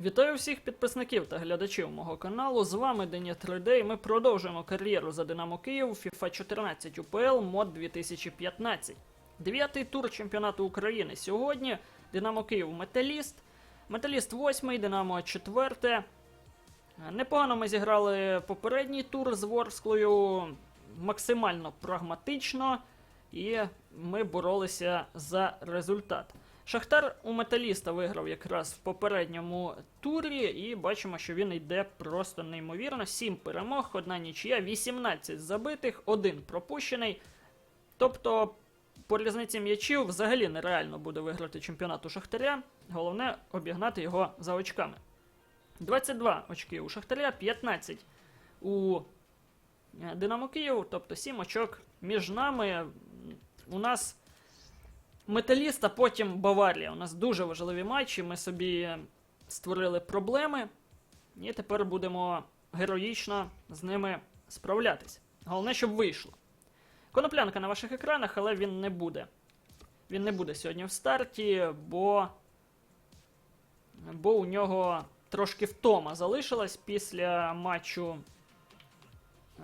Вітаю всіх підписників та глядачів мого каналу. З вами Деня 3D і ми продовжуємо кар'єру за Динамо Київ FIFA 14 УПЛ мод 2015. Дев'ятий тур чемпіонату України. Сьогодні Динамо Київ Металіст. Металіст восьмий, Динамо четверте. Непогано ми зіграли попередній тур з Ворсклою максимально прагматично, і ми боролися за результат. Шахтар у металіста виграв якраз в попередньому турі, і бачимо, що він йде просто неймовірно. 7 перемог, одна нічия, 18 забитих, один пропущений. Тобто, по різниці м'ячів взагалі нереально буде виграти чемпіонат у Шахтаря. Головне обігнати його за очками. 22 очки у Шахтаря, 15 у е, Динамо Київ, тобто 7 очок між нами. У нас Металіст, а потім Баварія. У нас дуже важливі матчі. Ми собі створили проблеми, і тепер будемо героїчно з ними справлятися. Головне, щоб вийшло. Коноплянка на ваших екранах, але він не буде. Він не буде сьогодні в старті, бо, бо у нього трошки втома залишилась після матчу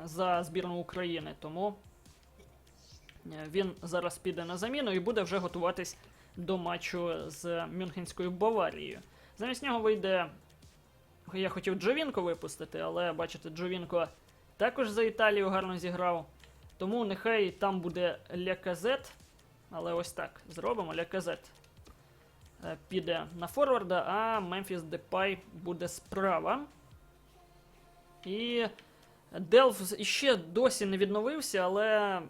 за збірну України. Тому він зараз піде на заміну і буде вже готуватись до матчу з Мюнхенською Баварією. Замість нього вийде. Я хотів Джовінко випустити, але бачите, Джовінко також за Італію гарно зіграв. Тому нехай там буде Ляказет. Але ось так зробимо. Ляказет е, піде на форварда, а Мемфіс Депай буде справа. І Делф іще досі не відновився, але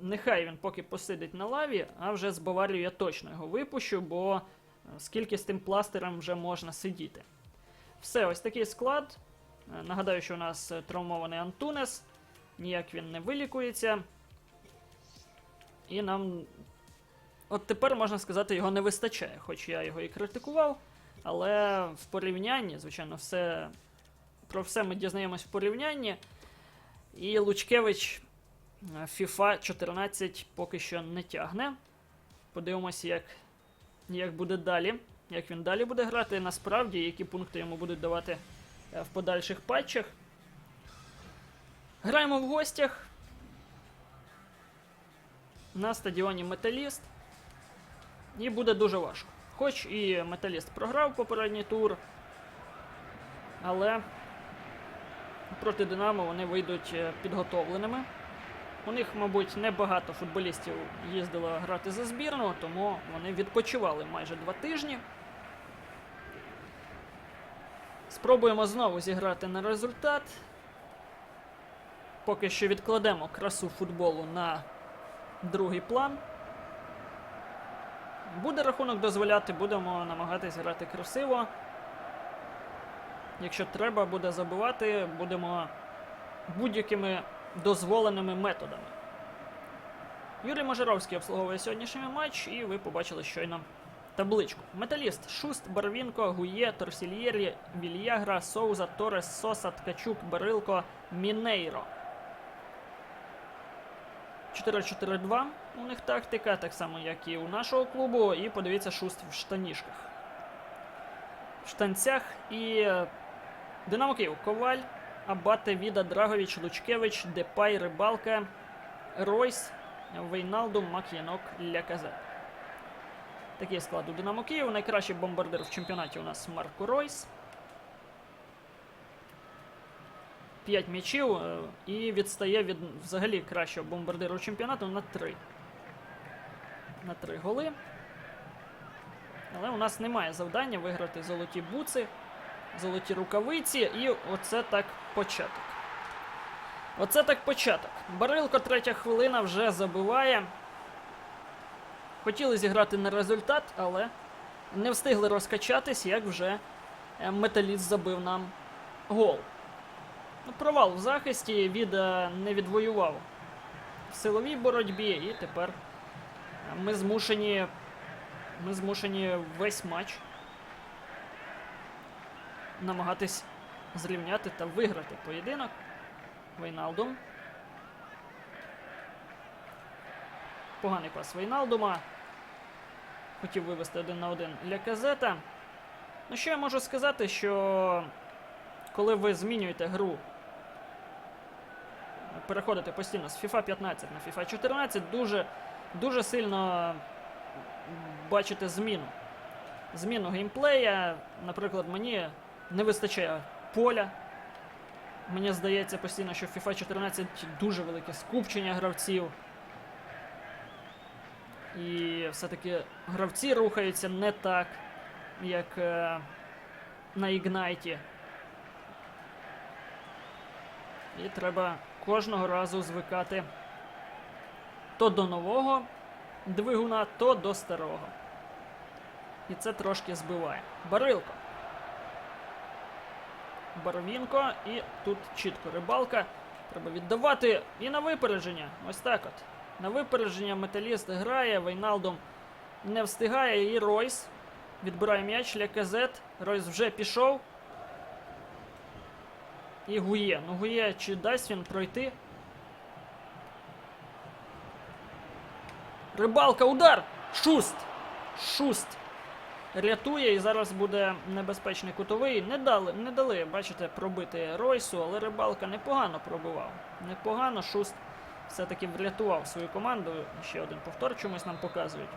нехай він поки посидить на лаві, а вже з Баварією я точно його випущу, бо е, скільки з тим пластиром вже можна сидіти. Все, ось такий склад. Е, Нагадаю, що у нас е, травмований Антунес, ніяк він не вилікується. І нам. От тепер можна сказати, його не вистачає, хоч я його і критикував. Але в порівнянні, звичайно, все. Про все ми дізнаємось в порівнянні. І Лучкевич FIFA 14 поки що не тягне. Подивимося, як, як буде далі. Як він далі буде грати, насправді, які пункти йому будуть давати е, в подальших патчах. Граємо в гостях. На стадіоні Металіст. І буде дуже важко. Хоч і Металіст програв попередній тур, але проти Динамо вони вийдуть е, підготовленими. У них, мабуть, небагато футболістів їздило грати за збірну, тому вони відпочивали майже два тижні. Спробуємо знову зіграти на результат. Поки що відкладемо красу футболу на другий план. Буде рахунок дозволяти, будемо намагатись грати красиво. Якщо треба буде забивати, будемо будь-якими дозволеними методами. Юрій Можаровський обслуговує сьогоднішній матч, і ви побачили щойно табличку. Металіст Шуст, Барвінко, Гує, Торсільєрі, Вільягра, Соуза, Торес, Соса, Ткачук, Барилко, Мінейро. 4-4-2 у них тактика, так само, як і у нашого клубу. І подивіться, Шуст в штанішках. В штанцях і е, Динамо Київ, Коваль, Абате, Віда, Драгович, Лучкевич, Депай, Рибалка, Ройс, Вейналду, Мак'янок, Ляказет. Такий склад у Динамо Київ. Найкращий бомбардир в чемпіонаті у нас Марко Ройс. 5 м'ячів е, і відстає від взагалі кращого бомбардиру чемпіонату на 3. На 3 голи. Але у нас немає завдання виграти золоті буци золоті рукавиці, і оце так початок. Оце так початок. Барилко третя хвилина вже забиває. Хотіли зіграти на результат, але не встигли розкачатись, як вже е, металіст забив нам гол. Ну, Провал в захисті Віда не відвоював в силовій боротьбі, і тепер е, ми змушені, ми змушені весь матч намагатись зрівняти та виграти поєдинок. Вейналдум. Поганий пас Вейналдума. Хотів вивести один на один для казета. Ну що я можу сказати, що коли ви змінюєте гру, переходите постійно з FIFA 15 на FIFA 14, дуже, дуже сильно бачите зміну. Зміну геймплея. Наприклад, мені не вистачає поля. Мені здається постійно, що FIFA 14 дуже велике скупчення гравців. І все-таки гравці рухаються не так, як е, на Ігнайті. І треба кожного разу звикати то до нового двигуна, то до старого. І це трошки збиває. Барилко. Барвінко, і тут чітко рибалка. Треба віддавати і на випередження. Ось так от. На випередження металіст грає, Вейналдом не встигає, і Ройс відбирає м'яч Леказет. Ройс вже пішов. І Гує. Ну Гує, чи дасть він пройти? Рибалка, удар! Шуст! Шуст! Рятує і зараз буде небезпечний кутовий. Не дали, не дали, бачите, пробити Ройсу, але рибалка непогано пробивав. Непогано Шуст все-таки врятував свою команду. Ще один повтор чомусь нам показують.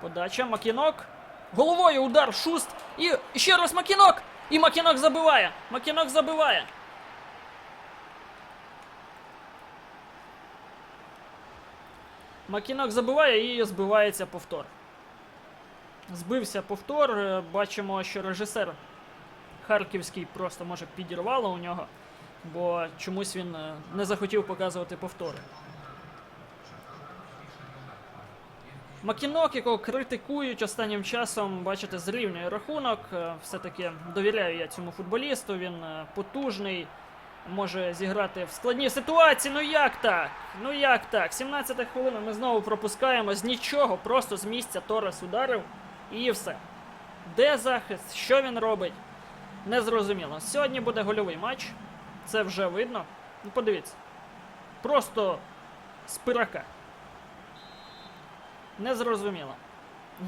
Подача, Макінок. Головою удар, Шуст. І ще раз Макінок! І Макінок забиває! Макінок забиває! Макінок забиває і збивається повтор. Збився повтор. е, Бачимо, що режисер Харківський просто може підірвало у нього, бо чомусь він е, не захотів показувати повтори. Макінок, якого критикують останнім часом, бачите, зрівнює рахунок. Е, Все-таки довіряю я цьому футболісту. Він потужний, може зіграти в складній ситуації. Ну як так? Ну як так? 17 хвилина ми знову пропускаємо з нічого, просто з місця Торес ударив і все. Де захист? Що він робить? Незрозуміло. Сьогодні буде гольовий матч. Це вже видно. Ну, подивіться. Просто з пирака. Незрозуміло.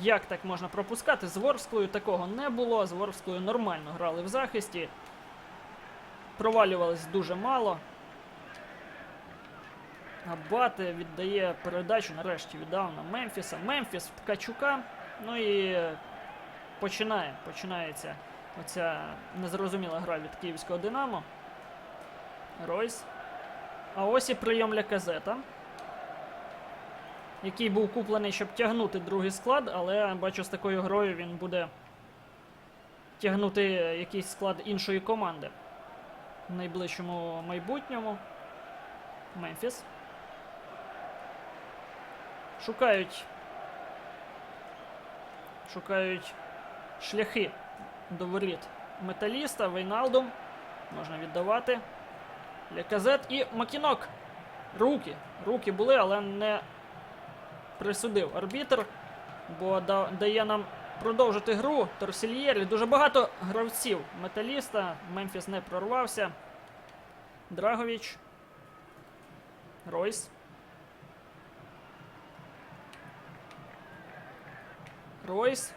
Як так можна пропускати? З Ворсклою такого не було. З Ворсклою нормально грали в захисті. Провалювались дуже мало. Абате віддає передачу, нарешті віддав на Мемфіса. Мемфіс в Ткачука. Ну і починає. Починається оця незрозуміла гра від київського Динамо. Ройс. А ось і прийом Ляказета. Який був куплений, щоб тягнути другий склад, але бачу, з такою грою він буде тягнути якийсь склад іншої команди найближчому майбутньому. Мемфіс. Шукають. Шукають шляхи до воріт металіста, Вейналдум. Можна віддавати. Ляказет і Макінок. Руки. Руки були, але не присудив арбітр, бо дає нам продовжити гру. Торсільєрі. Дуже багато гравців металіста. Мемфіс не прорвався. Драговіч. Ройс. Ройс.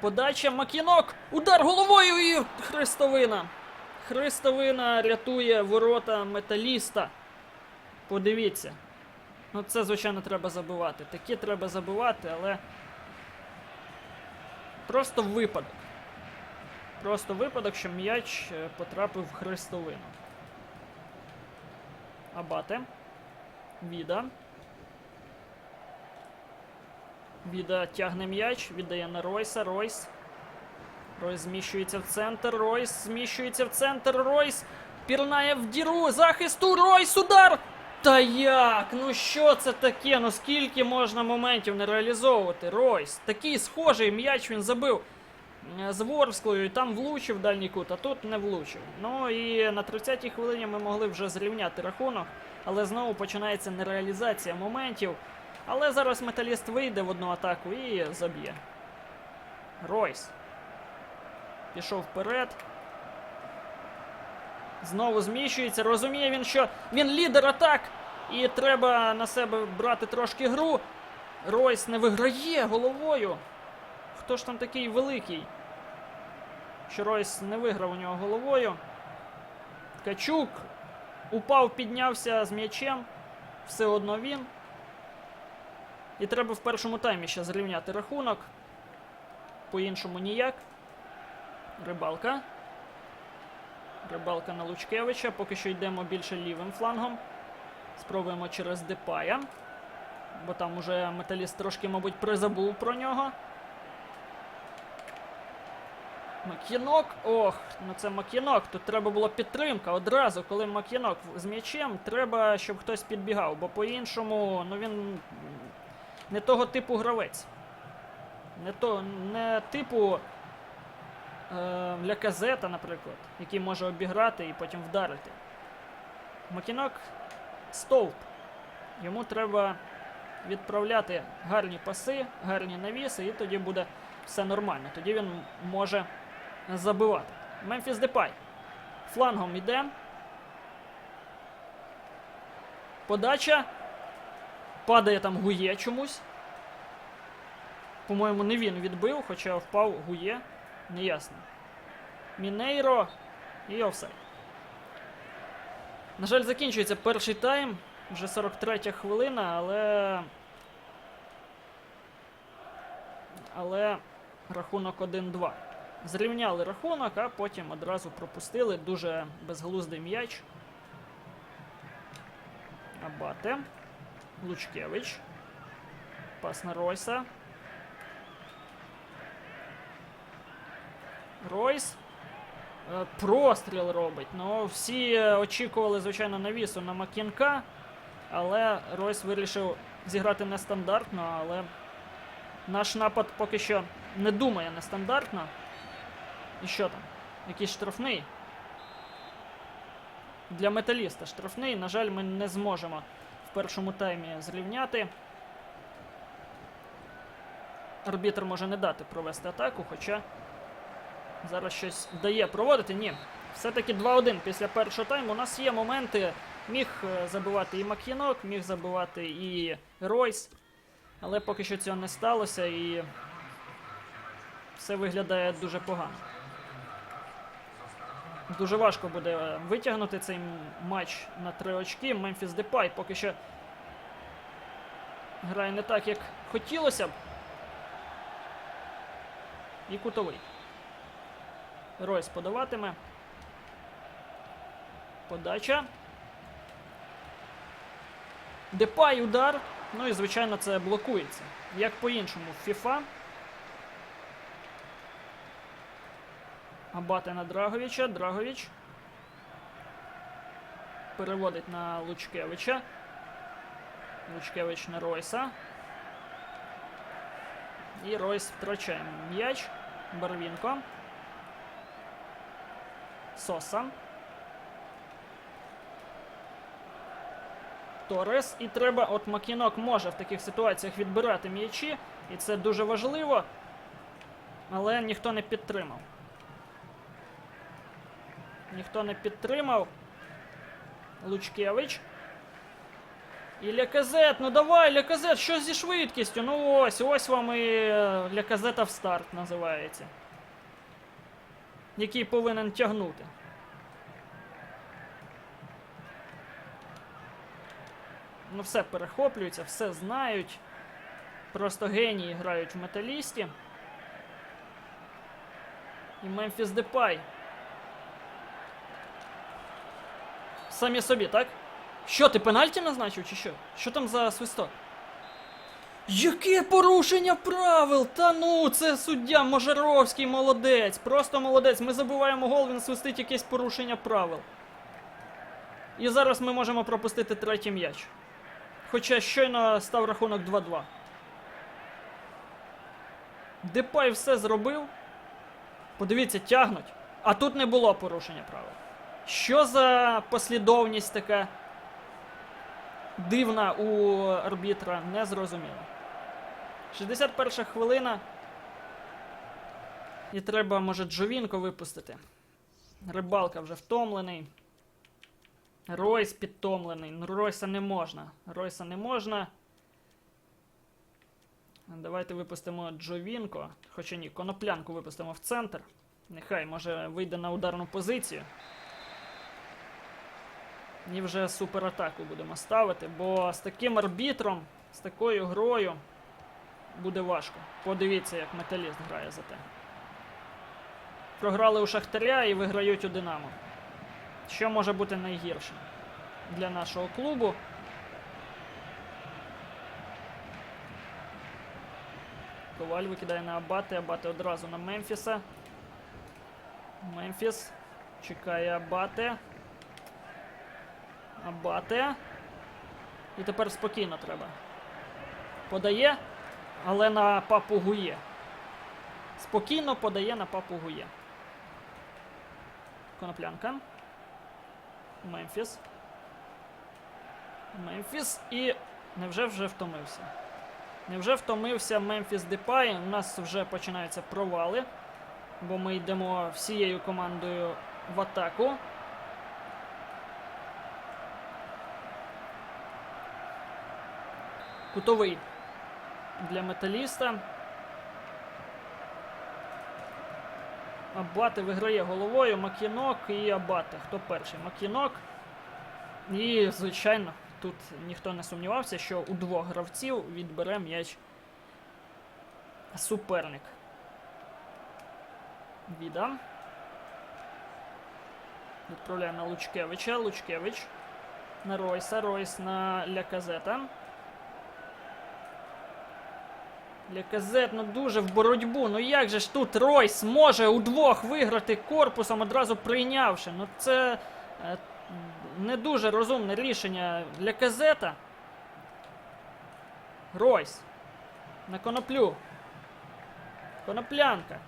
Подача Макінок. Удар головою і Хрестовина. Хрестовина рятує ворота металіста. Подивіться. Ну, це, звичайно, треба забивати. Такі треба забивати, але. Просто випадок. Просто випадок, що м'яч е, потрапив в хрестовину. Абате. Віда. Віда тягне м'яч, віддає на Ройса. Ройс. Ройс зміщується в центр. Ройс зміщується в центр. Ройс пірнає в діру. Захисту. Ройс удар! Та як? Ну що це таке? Ну скільки можна моментів не реалізовувати? Ройс. Такий схожий м'яч він забив з Ворсклою і там влучив дальній кут, а тут не влучив. Ну і на 30-й хвилині ми могли вже зрівняти рахунок, але знову починається нереалізація моментів. Але зараз металіст вийде в одну атаку і заб'є. Ройс. Пішов вперед. Знову зміщується. Розуміє він, що він лідер атак. І треба на себе брати трошки гру. Ройс не виграє головою. Хто ж там такий великий? Що Ройс не виграв у нього головою. Качук упав, піднявся з м'ячем. Все одно він. І треба в першому таймі ще зрівняти рахунок. По-іншому ніяк. Рибалка. Рибалка на Лучкевича. Поки що йдемо більше лівим флангом. Спробуємо через Депая. Бо там уже металіст трошки, мабуть, призабув про нього. Макінок. Ох, ну це Макінок. Тут треба було підтримка. Одразу, коли Макінок з м'ячем, треба, щоб хтось підбігав, бо по-іншому, ну він не того типу гравець. Не, то, не типу е, Ляказета, наприклад, який може обіграти і потім вдарити. Макінок стовп. Йому треба відправляти гарні паси, гарні навіси, і тоді буде все нормально. Тоді він може забивати. Мемфіс Депай. Флангом іде. Подача. Падає там Гує чомусь. По-моєму, не він відбив, хоча впав Гує. Неясно. Мінейро і офсайд. На жаль, закінчується перший тайм. Вже 43 хвилина, але. Але рахунок 1-2. Зрівняли рахунок, а потім одразу пропустили. Дуже безглуздий м'яч. Абате. Лучкевич. Пас на Ройса. Ройс. Е, Простріл робить. Ну, всі очікували, звичайно, навісу на Макінка. Але Ройс вирішив зіграти нестандартно, але наш напад поки що не думає нестандартно. І що там? Якийсь штрафний? Для металіста штрафний. На жаль, ми не зможемо в першому таймі зрівняти. Арбітр може не дати провести атаку, хоча зараз щось дає проводити. Ні. Все-таки 2-1 після першого тайму. У нас є моменти. Міг е, забивати і Мак'янок, міг забивати і Ройс. Але поки що цього не сталося і все виглядає дуже погано. Дуже важко буде е, витягнути цей матч на три очки. Мемфіс Депай поки що грає не так, як хотілося б. І кутовий. Ройс подаватиме. Подача. Депай удар. Ну і, звичайно, це блокується. Як по-іншому FIFA. Абате на Драговича. Драгович. Переводить на Лучкевича. Лучкевич на Ройса. І Ройс втрачає м'яч. Барвінко. Соса. Торес. І треба, от Макінок може в таких ситуаціях відбирати м'ячі, і це дуже важливо. Але ніхто не підтримав. Ніхто не підтримав. Лучкевич. І Ляказет, ну давай, Ляказет, що зі швидкістю? Ну ось, ось вам і е, Ляказета в старт називається. Який повинен тягнути. Ну все перехоплюється, все знають. Просто генії грають в металісті. І Мемфіс Депай. Самі собі, так? Що, ти пенальті назначив чи що? Що там за свисток? Яке порушення правил? Та ну, це суддя Можаровський молодець. Просто молодець. Ми забуваємо гол, він свистить якесь порушення правил. І зараз ми можемо пропустити третій м'яч. Хоча щойно став рахунок 2-2. Депай все зробив. Подивіться, тягнуть. А тут не було порушення правил. Що за послідовність така дивна у арбітра, не зрозуміло. 61 хвилина. І треба, може, Джовінко випустити. Рибалка вже втомлений. Ройс підтомлений. Ну, Ройса не можна. Ройса не можна. Давайте випустимо Джовінко. Хоча ні, коноплянку випустимо в центр. Нехай може вийде на ударну позицію. І вже суператаку будемо ставити, бо з таким арбітром, з такою грою буде важко. Подивіться, як металіст грає за те. Програли у Шахтаря і виграють у Динамо. Що може бути найгірше для нашого клубу? Коваль викидає на Абати, Абати одразу на Мемфіса. Мемфіс чекає Абате. Абате. І тепер спокійно треба. Подає, але на папу Гує. Спокійно подає на папу Гує. Коноплянка. Мемфіс. Мемфіс і. Невже вже втомився? Невже втомився Мемфіс Депай? У нас вже починаються провали, бо ми йдемо всією командою в атаку. Кутовий для металіста. Абати виграє головою, Макінок і Абате. Хто перший? Макінок. І, звичайно, тут ніхто не сумнівався, що у двох гравців відбере м'яч суперник. Віда. Відправляємо на Лучкевича. Лучкевич. На Ройса. Ройс на Ляказета. Ляказет, ну дуже в боротьбу. Ну як же ж тут Ройс може удвох виграти корпусом, одразу прийнявши. Ну це е, не дуже розумне рішення Ляказета. Ройс. На коноплю. Коноплянка.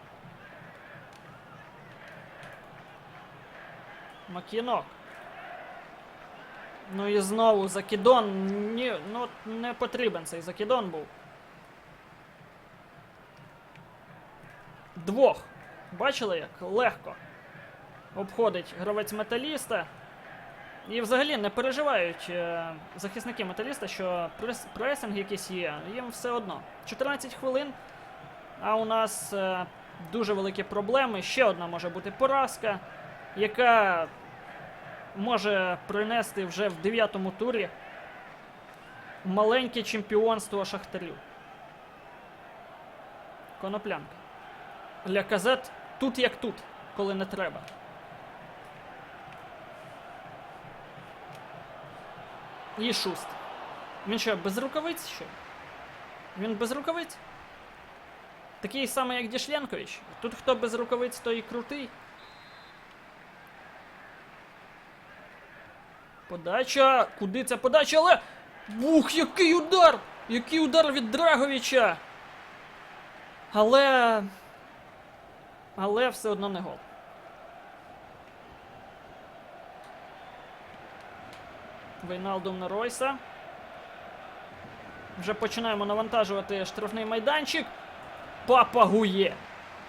Макінок. Ну і знову закидон. Ні, ну не потрібен цей закидон був. Двох. Бачили, як легко обходить гравець металіста. І взагалі не переживають е, захисники металіста, що прес, пресинг якийсь є. Їм все одно. 14 хвилин. А у нас е, дуже великі проблеми. Ще одна може бути поразка, яка може принести вже в 9-му турі маленьке чемпіонство Шахтарю. Коноплянка. Ляказет тут як тут, коли не треба. І шуст. Він що, без рукавиць що? Він без рукавиць? Такий самий, як Дішленкович. Тут хто без рукавиць, той і крутий. Подача. Куди ця подача? Але. Бух, який удар! Який удар від Драговича! Але. Але все одно не гол. Вейналдум на Ройса. Вже починаємо навантажувати штрафний майданчик. Папа Гує.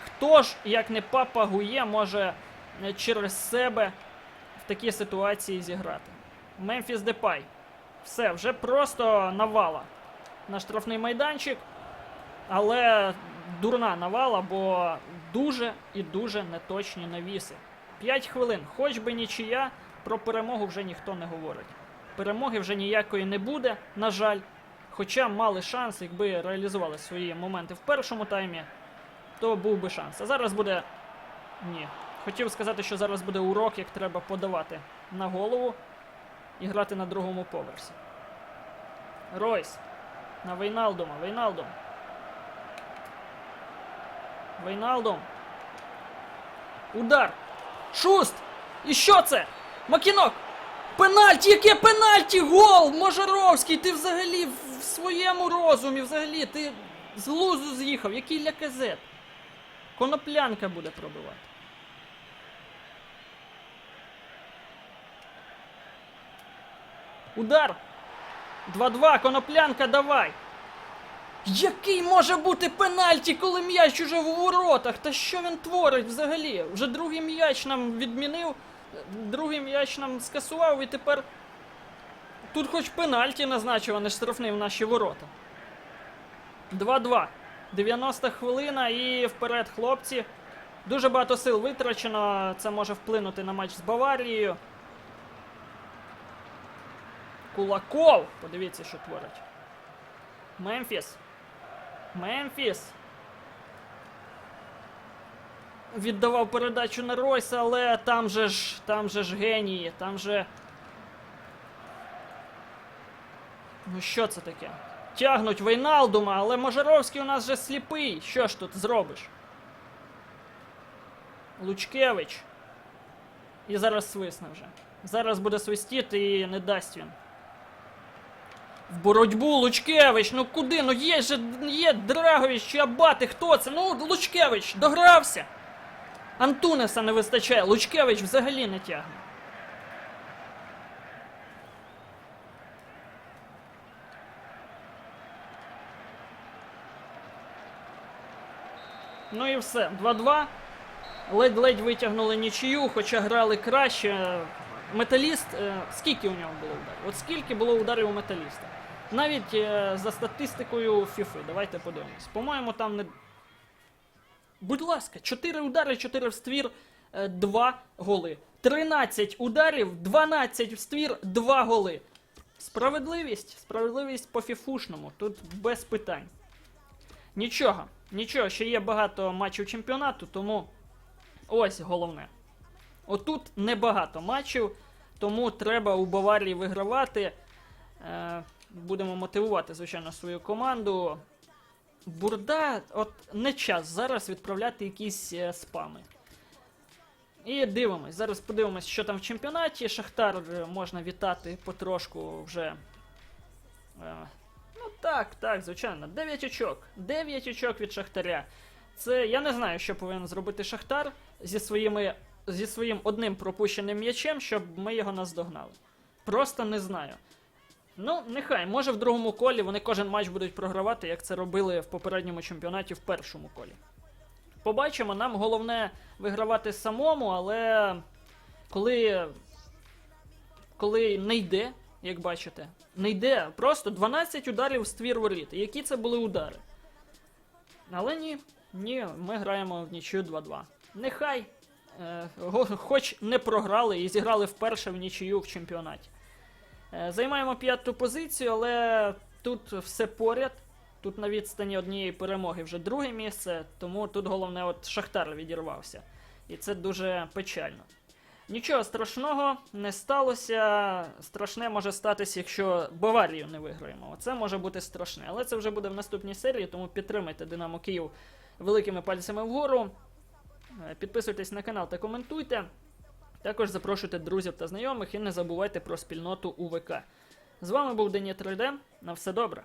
Хто ж, як не папа Гує, може е, через себе в такій ситуації зіграти? Мемфіс Депай. Все, вже просто навала на штрафний майданчик. Але дурна навала, бо дуже і дуже неточні навіси. 5 хвилин, хоч би нічия, про перемогу вже ніхто не говорить. Перемоги вже ніякої не буде, на жаль. Хоча мали шанс, якби реалізували свої моменти в першому таймі, то був би шанс. А зараз буде. Ні. Хотів сказати, що зараз буде урок, як треба подавати на голову і грати на другому поверсі. Ройс. На Вейналдума. Вейналдум. Вейналдум. Удар. Шуст! І що це? Макінок! Пенальті! Яке пенальті? Гол! Можаровський! Ти взагалі в своєму розумі, взагалі, ти з глузу з'їхав. Який ляказет? Коноплянка буде пробивати. Удар! 2-2, коноплянка, давай! Який може бути пенальті, коли м'яч уже в воротах? Та що він творить взагалі? Вже другий м'яч нам відмінив, другий м'яч нам скасував і тепер. Тут хоч пенальті назначив, а не штрафний в наші ворота. 2-2. 90 хвилина і вперед, хлопці. Дуже багато сил витрачено. Це може вплинути на матч з Баварією. Кулаков! Подивіться, що творить. Мемфіс. Мемфіс. Віддавав передачу на Ройса, але там же ж. Там же ж генії, там же. Ну що це таке? Тягнуть Вейналдума, але Можаровський у нас же сліпий. Що ж тут зробиш? Лучкевич. І зараз свисне вже. Зараз буде свистіти і не дасть він. В боротьбу Лучкевич, ну куди? Ну є же є Драгович чи Абати, хто це? Ну, Лучкевич, догрався. Антунеса не вистачає, Лучкевич взагалі не тягне. Ну і все. 2-2. Ледь-ледь витягнули нічию, хоча грали краще. Металіст, е, скільки у нього було ударів? От скільки було ударів у металіста? Навіть е, за статистикою ФІФи, давайте подивимось. По-моєму, там не. Будь ласка, 4 удари, 4 в ствір, 2 голи. 13 ударів, 12 в ствір, 2 голи. Справедливість, справедливість по фіфушному, тут без питань. Нічого, нічого, ще є багато матчів чемпіонату, тому ось головне. Отут небагато матчів, тому треба у Баварії вигравати. Е, будемо мотивувати, звичайно, свою команду. Бурда, от не час зараз відправляти якісь е, спами. І дивимось. Зараз подивимось, що там в чемпіонаті. Шахтар е, можна вітати потрошку вже. Ну так, так, звичайно. 9 очок. 9 очок від Шахтаря. Це я не знаю, що повинен зробити Шахтар зі своїми. Зі своїм одним пропущеним м'ячем, щоб ми його наздогнали. Просто не знаю. Ну, нехай, може в другому колі вони кожен матч будуть програвати, як це робили в попередньому чемпіонаті в першому колі. Побачимо, нам головне вигравати самому, але коли, коли не йде, як бачите, не йде, просто 12 ударів в ствір воріт. Які це були удари? Але ні, ні, ми граємо в нічию 2-2. Нехай, хоч не програли і зіграли вперше в нічию в чемпіонаті. Е, Займаємо п'яту позицію, але тут все поряд. Тут на відстані однієї перемоги вже друге місце, тому тут головне от Шахтар відірвався. І це дуже печально. Нічого страшного не сталося. Страшне може статися, якщо Баварію не виграємо. Оце може бути страшне. Але це вже буде в наступній серії, тому підтримайте Динамо Київ великими пальцями вгору. Е, Підписуйтесь на канал та коментуйте. Також запрошуйте друзів та знайомих і не забувайте про спільноту УВК. З вами був Дені 3D. На все добре.